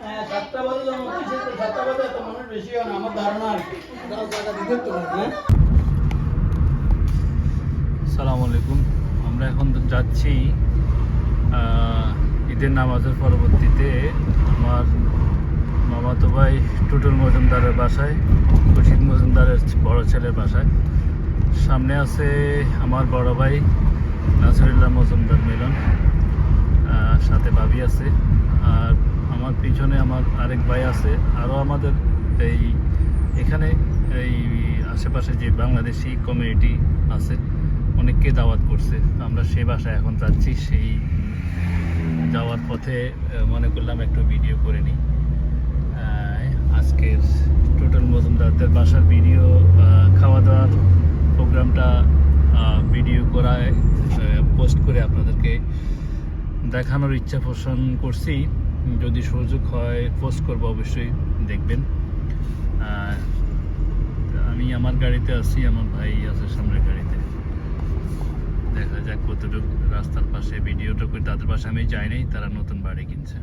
হ্যাঁ। হ্যাঁ? সালাম আলাইকুম আমরা এখন যাচ্ছি ঈদের নামাজের পরবর্তীতে আমার মামাতো ভাই টুটুল মজুমদারের বাসায় খুশিদ মজুমদারের বড় ছেলের বাসায় সামনে আছে আমার বড় ভাই নাসিরুল্লাহ মজুমদার মিলন ভাবি আছে, আর আমার পিছনে আমার আরেক ভাই আছে আরও আমাদের এই এখানে এই আশেপাশে যে বাংলাদেশি কমিউনিটি আছে, অনেককে দাওয়াত করছে। আমরা সেই বাসায় এখন যাচ্ছি, সেই যাওয়ার পথে মনে করলাম একটু ভিডিও করে নিই। আজকের টোটাল মজুমদারদের বাসার ভিডিও খাওয়া দাওয়ার প্রোগ্রামটা ভিডিও করায় পোস্ট করে আপনাদেরকে দেখানোর ইচ্ছা পোষণ করছি। যদি সুযোগ হয় পোস্ট করব, অবশ্যই দেখবেন। আমি আমার গাড়িতে আছি, আমার ভাই আছে সামনের গাড়িতে। দেখা যাক কতটুকু রাস্তার পাশে ভিডিওটা করে তাদের পাশে আমি যাই নাই, তারা নতুন বাড়ি কিনছে।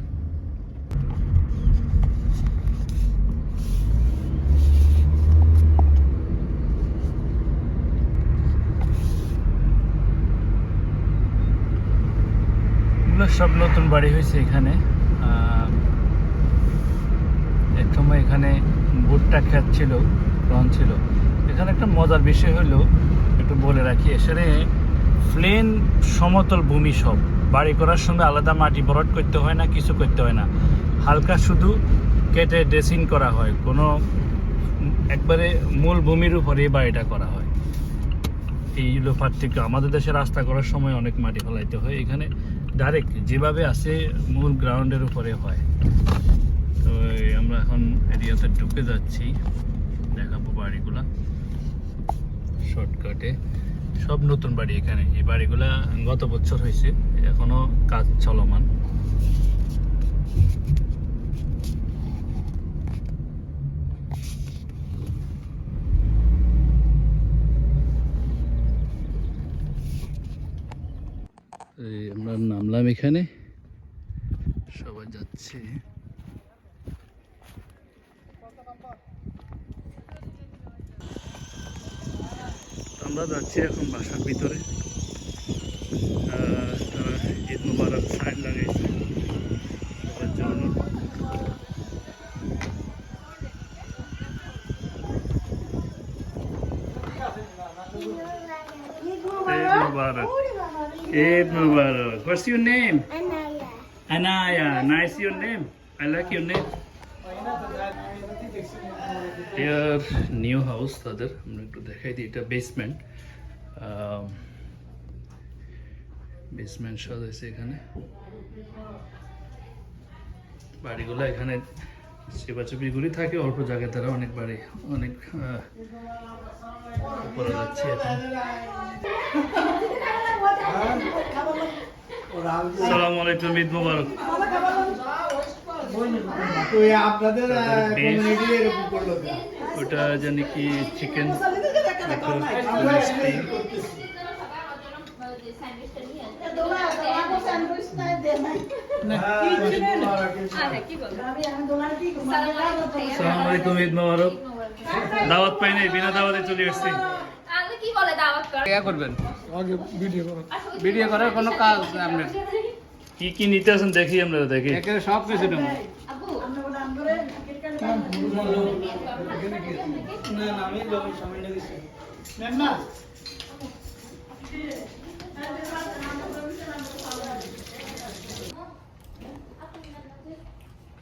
এগুলো সব নতুন বাড়ি হয়েছে এখানে। এক সময় এখানে ভুট্টা ক্ষেত ছিল রন ছিল। এখানে একটা মজার বিষয় হলো, একটু বলে রাখি, এখানে প্লেন সমতল ভূমি সব। বাড়ি করার সময় আলাদা মাটি ভরাট করতে হয় না, কিছু করতে হয় না। হালকা শুধু কেটে ড্রেসিং করা হয়। কোনো একবারে মূল ভূমির উপরে বাড়িটা করা হয়। এই হলো পার্থক্য আমাদের দেশে রাস্তা করার সময় অনেক মাটি ফেলাইতে হয়। এখানে ডাইরেক্ট যেভাবে আছে, মূল গ্রাউন্ডের উপরে হয়। তো আমরা এখন এরিয়াতে ঢুকে যাচ্ছি। দেখাবো বাড়িগুলা। শর্টকাটে সব নতুন বাড়ি এখানে। এই বাড়িগুলা গত বছর হয়েছে, এখনও কাজ চলমান এই আমরা নামলাম এখানে। সবাই যাচ্ছে। আমরা যাচ্ছি এখন বাসার ভিতরে। তারা Eid Mubarak sign Mubarak Eid Mubarak What's your name? Anaya. Nice your name. I like your name. Air new house তাদের আমরা একটু দেখাই দিই এটা বেসমেন্ট বেসমেন্ট সাজাইছে এখানে বাড়িগুলো এখানে চেপাচেপিগুলি থাকে অল্প জায়গায় তারা অনেক বাড়ি অনেক উপরে যাচ্ছে সালাম আলাইকুম ঈদ মুবারক? ওটা জানি কি চিকেন ঈদ মুবারক। দাওয়াত পাই নাই বিনা দাওয়াতে চলে আসছি। কি বলে দাওয়াত করে? করবেন? ভিডিও করার কোনো কাজ আপনার কি কি নিতে আছেন দেখি আমরা দেখি। একেবারে সব কিছু নেব। না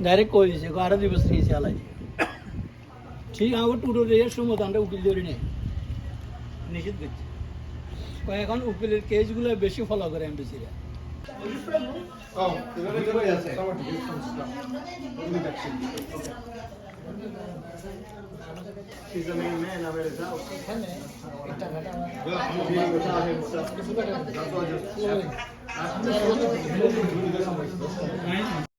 ডাইরেক্ট કોઈ છે આરો દિવસ નહીં ચાલે છે ঠিক আমার টুটো রেয়ে সময় আমরা উকিল ধরি নেই নিষেধ করছে এখন উকিলের কেসগুলো বেশি ফলো করে এমবিসিরা Thank